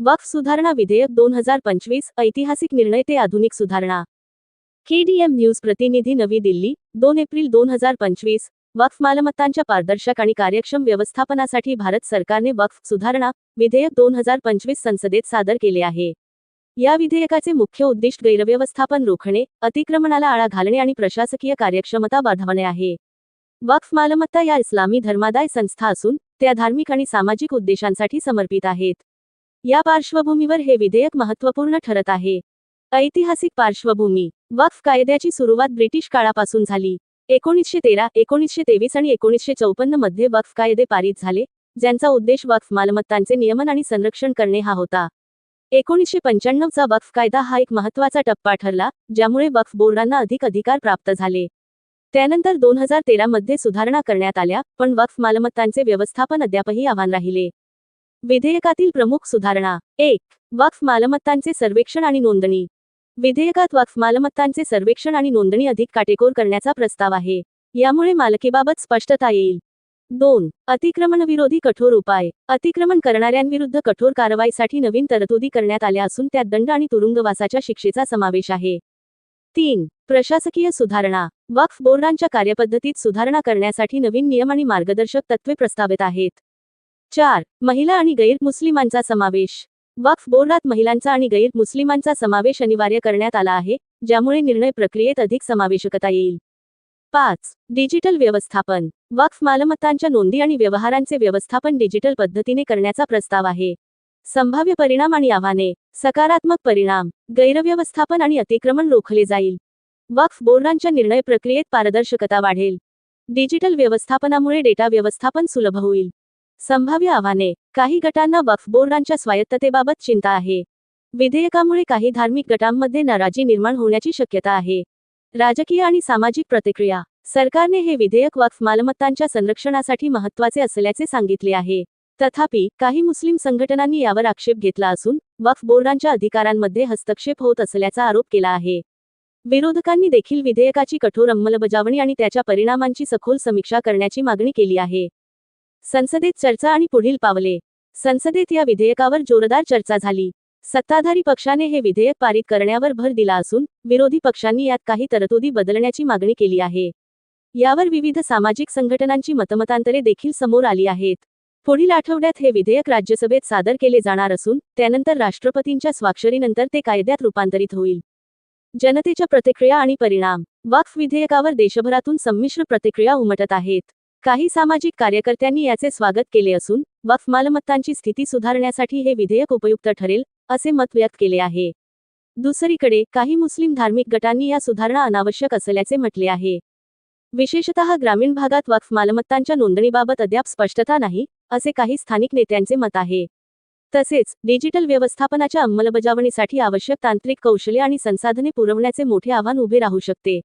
वक्फ सुधारणा विधेयक दोन हजार पंचवीस ऐतिहासिक निर्णय ते आधुनिक सुधारणा. केडीएम न्यूज प्रतिनिधी नवी दिल्ली दोन एप्रिल दोन हजार पंचवीस वक्फ मालमत्तांच्या पारदर्शक आणि कार्यक्षम व्यवस्थापनासाठी भारत सरकारने वक्फ सुधारणा विधेयक दोन हजार पंचवीस संसदेत सादर केले आहे. या विधेयकाचे मुख्य उद्दिष्ट गैरव्यवस्थापन रोखणे अतिक्रमणाला आळा घालणे आणि प्रशासकीय कार्यक्षमता वाढवणे आहे. वक्फ मालमत्ता या इस्लामी धर्मादाय संस्था असून त्या धार्मिक आणि सामाजिक उद्देशांसाठी समर्पित आहेत. या पार्श्वभूमीवर हे विधेयक महत्त्वपूर्ण ठरत आहे. ऐतिहासिक पार्श्वभूमी. वक्फ कायद्याची सुरुवात ब्रिटिश काळापासून झाली. एकोणीसशे तेरा एकोणीसशे तेवीस आणि एकोणीसशे चौपन्नमध्ये वक्फ कायदे पारित झाले ज्यांचा उद्देश वक्फ मालमत्तांचे नियमन आणि संरक्षण करणे हा होता. एकोणीसशे पंच्याण्णवचा वक्फ कायदा हा एक महत्त्वाचा टप्पा ठरला ज्यामुळे वक्फ बोर्डांना अधिक अधिकार प्राप्त झाले. त्यानंतर दोन हजार तेरा मध्ये सुधारणा करण्यात आल्या पण वक्फ मालमत्तांचे व्यवस्थापन अद्यापही आव्हान राहिले. विधेयकातील प्रमुख सुधारणा. एक वक्फ मालमत्तांचे सर्वेक्षण आणि नोंदणी. विधेयकात वक्फ मालमत्तांचे सर्वेक्षण आणि नोंदणी अधिक काटेकोर करण्याचा प्रस्ताव आहे. यामुळे मालकीबाबत स्पष्टता येईल. दोन अतिक्रमणविरोधी कठोर उपाय. अतिक्रमण करणाऱ्यांविरुद्ध कठोर कारवाईसाठी नवीन तरतुदी करण्यात आल्या असून त्यात दंड आणि तुरुंगवासाच्या शिक्षेचा समावेश आहे. तीन प्रशासकीय सुधारणा. वक्फ बोर्डांच्या कार्यपद्धतीत सुधारणा करण्यासाठी नवीन नियम आणि मार्गदर्शक तत्त्वे प्रस्तावित आहेत. चार महिला आणि गैर मुस्लिमांचा समावेश. वक्फ बोर्डात महिलांचा आणि गैर मुस्लिमांचा समावेश अनिवार्य करण्यात आला आहे ज्यामुळे निर्णय प्रक्रियेत अधिक समावेशकता येईल. पाच डिजिटल व्यवस्थापन. वक्फ मालमत्तांच्या नोंदी आणि व्यवहारांचे व्यवस्थापन डिजिटल पद्धतीने करण्याचा प्रस्ताव आहे. संभाव्य परिणाम आणि आव्हाने. सकारात्मक परिणाम. गैरव्यवस्थापन आणि अतिक्रमण रोखले जाईल. वक्फ बोर्डांच्या निर्णय प्रक्रियेत पारदर्शकता वाढेल. डिजिटल व्यवस्थापनामुळे डेटा व्यवस्थापन सुलभ होईल. संभाव्य आव्हाने. काही गटांना वक्फ बोर्डांच्या स्वायत्ततेबाबत चिंता आहे. विधेयकामुळे काही धार्मिक गटांमध्ये नाराजी निर्माण होण्याची शक्यता आहे. राजकीय आणि सामाजिक प्रतिक्रिया. सरकारने हे विधेयक वक्फ मालमत्तांच्या संरक्षणासाठी महत्त्वाचे असल्याचे सांगितले आहे. तथापि काही मुस्लिम संघटनांनी यावर आक्षेप घेतला असून वक्फ बोर्डांच्या अधिकारांमध्ये हस्तक्षेप होत असल्याचा आरोप केला आहे. विरोधकांनी देखील विधेयकाची कठोर अंमलबजावणी आणि त्याच्या परिणामांची सखोल समीक्षा करण्याची मागणी केली आहे. संसदेत चर्चा आणि पुढील पावले. संसदेत या विधेयकावर जोरदार चर्चा झाली. सत्ताधारी पक्षाने हे विधेयक पारित करण्यावर भर दिला असून विरोधी पक्षांनी यात काही तरतुदी बदलण्याची मागणी केली आहे. यावर विविध सामाजिक संघटनांची मतमतांतरे देखील समोर आली आहेत. पुढील आठवड्यात हे विधेयक राज्यसभेत सादर केले जाणार असून त्यानंतर राष्ट्रपतींच्या स्वाक्षरीनंतर ते कायद्यात रूपांतरित होईल. जनतेच्या प्रतिक्रिया आणि परिणाम. वक्फ विधेयकावर देशभरातून संमिश्र प्रतिक्रिया उमटत आहेत. काही सामाजिक कार्यकर्त्यांनी याचे स्वागत केले असून वक्फ मालमत्तांची स्थिती सुधारण्यासाठी हे विधेयक उपयुक्त ठरेल असे मत व्यक्त केले आहे. दुसरीकडे काही मुस्लिम धार्मिक गटांनी या सुधारणा अनावश्यक असल्याचे म्हटले आहे. विशेषतः ग्रामीण भागात वक्फ मालमत्तांच्या नोंदणीबाबत अद्याप स्पष्टता नाही असे काही स्थानिक नेत्यांचे मत आहे. तसेच डिजिटल व्यवस्थापनाच्या अंमलबजावणीसाठी आवश्यक तांत्रिक कौशल्य आणि संसाधने पुरवण्याचे मोठे आव्हान उभे राहू शकते.